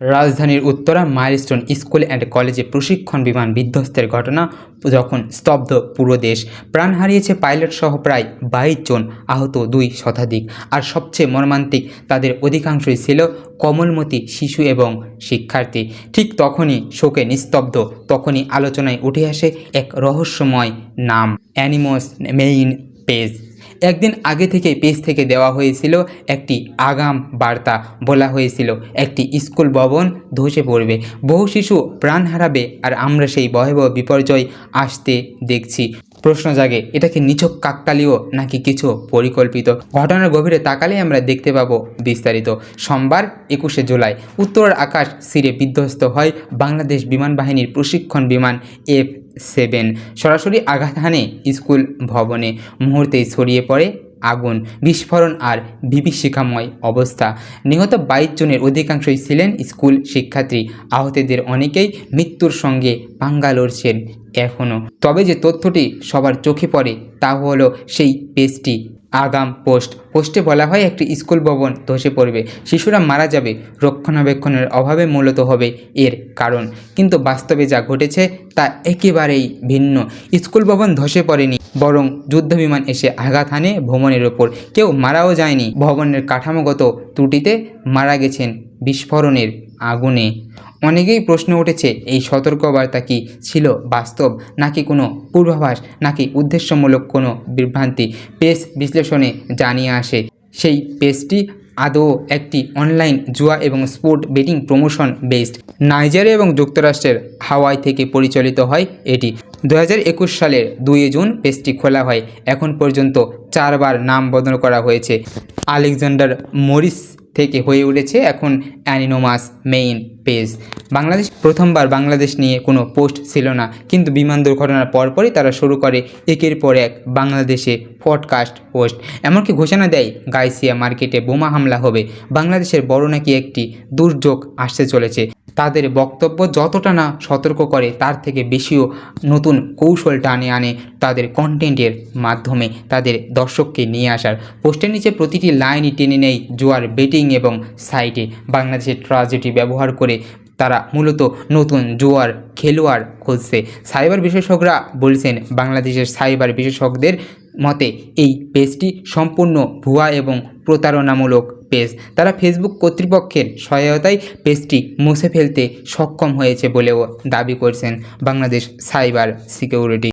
রাজধানীর Uttara milestone school and কলেজে প্রশিক্ষণ বিমান বিধ্বস্তের ঘটনা যখন স্তব্ধ পুরো দেশ, প্রাণ হারিয়েছে পাইলট সহ প্রায় বাইশ জন আহত দুই শতাধিক। আর সবচেয়ে মর্মান্তিক তাদের অধিকাংশই ছিল কমলমতি শিশু এবং শিক্ষার্থী। ঠিক তখনই শোকে নিস্তব্ধ, তখনই আলোচনায় উঠে আসে এক রহস্যময় নাম, অ্যানিমোস মেইন পেজ। একদিন আগে থেকে পেজ থেকে দেওয়া হয়েছিল একটি আগাম বার্তা। বলা হয়েছিল, একটি স্কুল ভবন ধসে পড়বে। বহু শিশু প্রাণ হারাবে আর আমরা সেই ভয়াবহ বিপর্যয় আসতে দেখছি। প্রশ্ন জাগে, এটা কি নিছক কাকতালীয় নাকি কিছু পরিকল্পিত? ঘটনার গভীরে তাকালে আমরা দেখতে পাবো বিস্তারিত। সোমবার একুশে জুলাই, উত্তরের আকাশ সিরে বিধ্বস্ত হয় বাংলাদেশ বিমান বাহিনীর প্রশিক্ষণ বিমান এফ সেভেন। সরাসরি আঘাত হানে স্কুল ভবনে মুহূর্তেই ছড়িয়ে পড়ে আগুন, বিস্ফোরণ আর বিভীষিকাময় অবস্থা। নিহত বাইশ জনের অধিকাংশই ছিলেন স্কুল শিক্ষার্থী। আহতদের অনেকেই মৃত্যুর সঙ্গে পাঙ্গা লড়ছেন এখনও তবে যে তথ্যটি সবার চোখে পড়ে তা হলো সেই পেজটি। আগাম পোস্ট। পোস্টে বলা হয়, একটি স্কুল ভবন ধসে পড়বে। শিশুরা মারা যাবে। রক্ষণাবেক্ষণের অভাবে মূলত হবে এর কারণ। কিন্তু বাস্তবে যা ঘটেছে, তা একেবারেই ভিন্ন। স্কুল ভবন ধসে পড়েনি, বরং যুদ্ধবিমান এসে আঘাত হানে ভবনের ওপর। কেউ মারাও যায়নি। ভবনের কাঠামোগত ত্রুটিতে মারা গেছেন বিস্ফোরণের আগুনে। অনেকেই প্রশ্ন উঠেছে, এই সতর্কবার্তা কি ছিল বাস্তব, নাকি কোনো পূর্বাভাস, নাকি উদ্দেশ্যমূলক কোনো বিভ্রান্তি? পেজ বিশ্লেষণে জানিয়ে আসে, সেই পেজটি আদৌ একটি অনলাইন জুয়া এবং sport betting promotion based. Nigeria এবং যুক্তরাষ্ট্রের হাওয়াই থেকে পরিচালিত হয় এটি। দু সালের দুই জুন পেজটি খোলা হয়। এখন পর্যন্ত চারবার নাম বদল করা হয়েছে। আলেকজান্ডার মরিস থেকে হয়ে উঠেছে এখন অ্যানিনোমাস মেইন পেজ। বাংলাদেশ প্রথমবার বাংলাদেশ নিয়ে কোনো পোস্ট ছিল না, কিন্তু বিমান দুর্ঘটনার পরপরই তারা শুরু করে একের পর এক বাংলাদেশে পডকাস্ট পোস্ট। এমনকি ঘোষণা দেয়, গাইসিয়া মার্কেটে বোমা হামলা হবে। বাংলাদেশের বড় নাকি একটি দুর্যোগ আসতে চলেছে। তাদের বক্তব্য যতটা না সতর্ক করে, তার থেকে বেশিও নতুন কৌশল টানে আনে তাদের কন্টেন্টের মাধ্যমে, তাদের দর্শককে নিয়ে আসার। পোস্টের নিচে প্রতিটি লাইনই টেনে নেয় জোয়ার বেটিং এবং সাইটে বাংলাদেশের ট্রাজেডি ব্যবহার করে তারা মূলত নতুন জোয়ার, খেলোয়াড় খুঁজছে। সাইবার বিশেষজ্ঞরা বলছেন, বাংলাদেশের সাইবার বিশেষজ্ঞদের মতে এই পেজটি সম্পূর্ণ ভুয়া এবং প্রতারণামূলক পেজ তারা ফেসবুক কর্তৃপক্ষের সহায়তায় পেজটি মুছে ফেলতে সক্ষম হয়েছে বলেও দাবি করছেন বাংলাদেশ সাইবার সিকিউরিটি